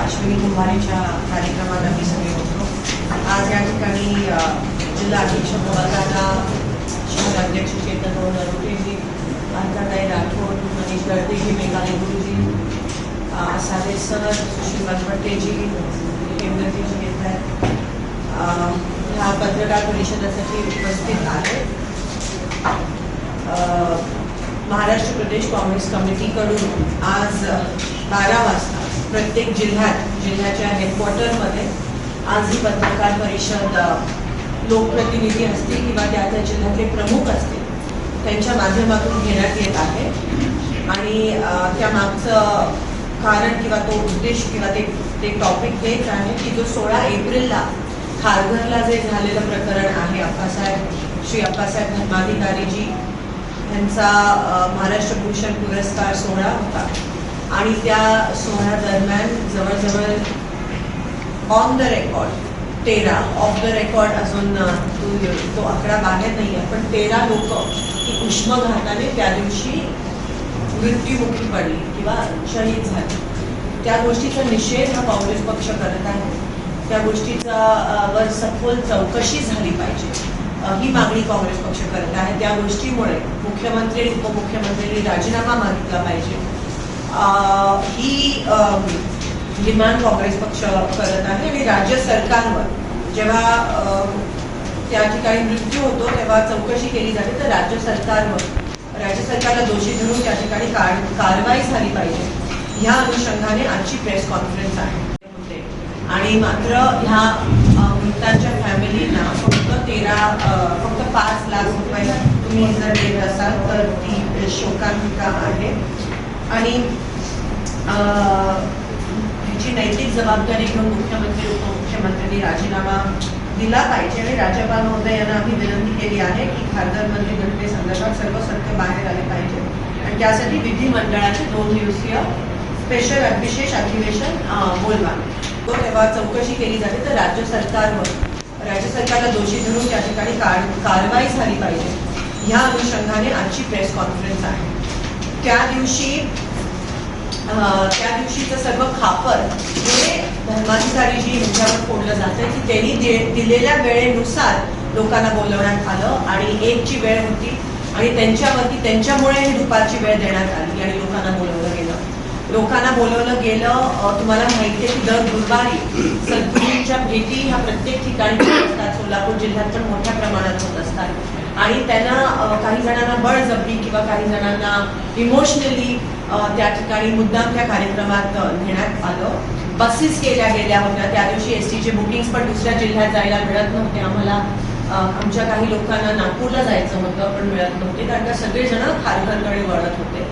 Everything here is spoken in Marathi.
अश्विनी कुंभारीच्या कार्यक्रमात आम्ही सगळे होतो. आज या ठिकाणी अध्यक्ष जिल्हाध्यक्ष महोदयाला शहराध्यक्ष चेतन नरोटेजी अंकाताई राठोड मनीष गडदेजी मेघालय गुरुजी साधे सर सुशील बनपट्टेजी केंद्रजीजी येत आहेत. ह्या पत्रकार परिषदेसाठी उपस्थित आहेत महाराष्ट्र प्रदेश काँग्रेस कमिटीकडून आज बारा वाजता प्रत्येक जिल्ह्यात जिल्ह्याच्या हेडक्वार्टरमध्ये आज ही पत्रकार परिषद लोकप्रतिनिधी असतील किंवा त्या त्या जिल्ह्यातले प्रमुख असतील त्यांच्या माध्यमातून घेण्यात येत आहे. आणि त्या मागचं कारण किंवा तो उद्देश किंवा ते ते टॉपिक हेच आहे की जो सोळा एप्रिलला खारघरला जे झालेलं प्रकरण आहे अप्पासाहेब श्री अप्पासाहेब धर्माधिकारीजी यांचा महाराष्ट्र भूषण पुरस्कार सोहळा होता. आणि त्या सोहळ्या दरम्यान जवळजवळ ऑन द रेकॉर्ड तेरा ऑफ द रेकॉर्ड अजून तो तो आकडा बाहेर नाही आहे. पण तेरा लोक ही उष्मघाताने त्या दिवशी मृत्यूमुखी पडली किंवा शहीद झाली. त्या गोष्टीचा निषेध हा काँग्रेस पक्ष करत आहे. त्या गोष्टीचा वर सखोल चौकशी झाली पाहिजे. ही मागणी काँग्रेस पक्ष करत आहे. त्या गोष्टीमुळे मुख्यमंत्री आणि उपमुख्यमंत्र्यांनी राजीनामा मागितला पाहिजे. ही डिमांड काँग्रेस पक्ष करत आहे आणि राज्य सरकारवर जेव्हा त्या ठिकाणी मृत्यू होतो तेव्हा चौकशी केली जाते तर राज्य सरकारवर राज्य सरकारला दोषी धरून त्या ठिकाणी कारवाई झाली पाहिजे. ह्या अनुषंगाने आजची प्रेस कॉन्फरन्स आहे. आणि मात्र ह्या मृतांच्या फक्त फक्त पाच लाख रुपये तुम्ही जर देत असाल तर ती शोकांतिका आहे. आणि अ, ह्याची नैतिक जबाबदारी घेऊन मुख्यमंत्री उपमुख्यमंत्र्यांनी राजीनामा दिला पाहिजे. आणि राज्यपाल महोदय यांना आम्ही विनंती केली आहे की खासदार खासदारमंत्री घटनेसंदर्भात सर्व सत्य बाहेर आले पाहिजे. आणि त्यासाठी विधिमंडळाचे दोन दिवसीय स्पेशल विशेष अधिवेशन बोलवा. तो तेव्हा चौकशी केली जाते तर राज्य सरकारवर राज्य सरकारला दोषी धरून त्या ठिकाणी कारवाई झाली पाहिजे. ह्या अनुषंगाने आजची प्रेस कॉन्फरन्स आहे. त्या दिवशी त्या दिवशीचं सर्व खापर हे धर्माधिकारीजी यांच्यावर फोडलं जातं की त्यांनी दे- दिलेल्या वेळेनुसार लोकांना बोलवण्यात आलं आणि एकची वेळ होती आणि त्यांच्यावरती त्यांच्यामुळे ही दुपारची वेळ देण्यात आली आणि लोकांना बोलवलं गेलं. लोकांना बोलवलं गेलं तुम्हाला माहिती आहे की दर गुरुवारी त्यांच्या भेटी ह्या प्रत्येक ठिकाणी होत असतात. सोलापूर जिल्ह्यात पण मोठ्या प्रमाणात होत असतात. आणि त्यांना काही जणांना बळजबरी किंवा काही जणांना इमोशनली त्या ठिकाणी मुद्दाम त्या कार्यक्रमात घेण्यात आलं. बसेस केल्या गेल्या होत्या. त्या दिवशी एस टीचे बुकिंग्स पण दुसऱ्या जिल्ह्यात जायला मिळत नव्हते. आम्हाला आमच्या काही लोकांना नागपूरला जायचं होतं पण मिळत नव्हते. कारण का सगळेजण खारघरकडे वळत होते.